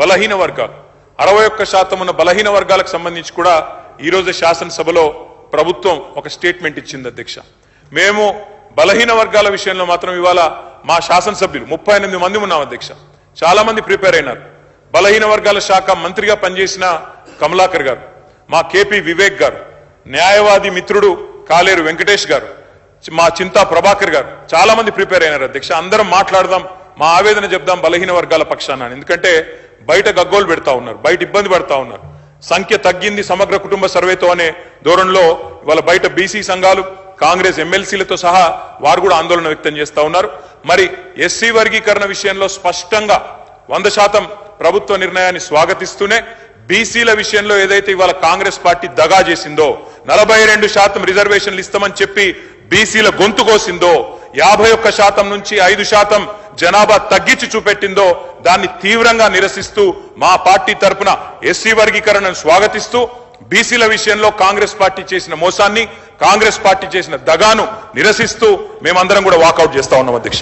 బలహీన వర్గాలు అరవై ఒక్క శాతం ఉన్న బలహీన వర్గాలకు సంబంధించి కూడా ఈ రోజు శాసనసభలో ప్రభుత్వం ఒక స్టేట్మెంట్ ఇచ్చింది అధ్యక్ష. మేము బలహీన వర్గాల విషయంలో మాత్రం ఇవాళ మా శాసనసభ్యులు ముప్పై ఎనిమిది మంది ఉన్నాం అధ్యక్ష. చాలా మంది ప్రిపేర్ అయినారు. బలహీన వర్గాల శాఖ మంత్రిగా పనిచేసిన కమలాకర్ గారు మా కేపీ వివేక్ గారు న్యాయవాది మిత్రుడు కాలేరు వెంకటేష్ గారు మా చింతా ప్రభాకర్ గారు చాలా మంది ప్రిపేర్ అయినారు అధ్యక్ష. అందరం మాట్లాడదాం మా ఆవేదన చెప్దాం బలహీన వర్గాల పక్షాన ఎందుకంటే బయట గగ్గోలు పెడతా ఉన్నారు బయట ఇబ్బంది పడతా ఉన్నారు. సంఖ్య తగ్గింది సమగ్ర కుటుంబ సర్వేతో అనే ధోరణిలో ఇవాళ బయట బీసీ సంఘాలు కాంగ్రెస్ ఎమ్మెల్సీలతో సహా వారు కూడా ఆందోళన వ్యక్తం చేస్తా ఉన్నారు. మరి ఎస్సీ వర్గీకరణ విషయంలో స్పష్టంగా వంద శాతం ప్రభుత్వ నిర్ణయాన్ని స్వాగతిస్తూనే బీసీల విషయంలో ఏదైతే ఇవాళ కాంగ్రెస్ పార్టీ దగా చేసిందో నలభై రెండు శాతం రిజర్వేషన్లు ఇస్తామని చెప్పి బీసీల గొంతు కోసిందో యాభై ఒక్క శాతం నుంచి ఐదు శాతం జనాభా తగ్గించి చూపెట్టిందో దాన్ని తీవ్రంగా నిరసిస్తూ మా పార్టీ తరపున ఎస్సీ వర్గీకరణను స్వాగతిస్తూ బీసీల విషయంలో కాంగ్రెస్ పార్టీ చేసిన మోసాన్ని కాంగ్రెస్ పార్టీ చేసిన దగాను నిరసిస్తూ మేమందరం కూడా వాకౌట్ చేస్తా ఉన్నాం అధ్యక్ష.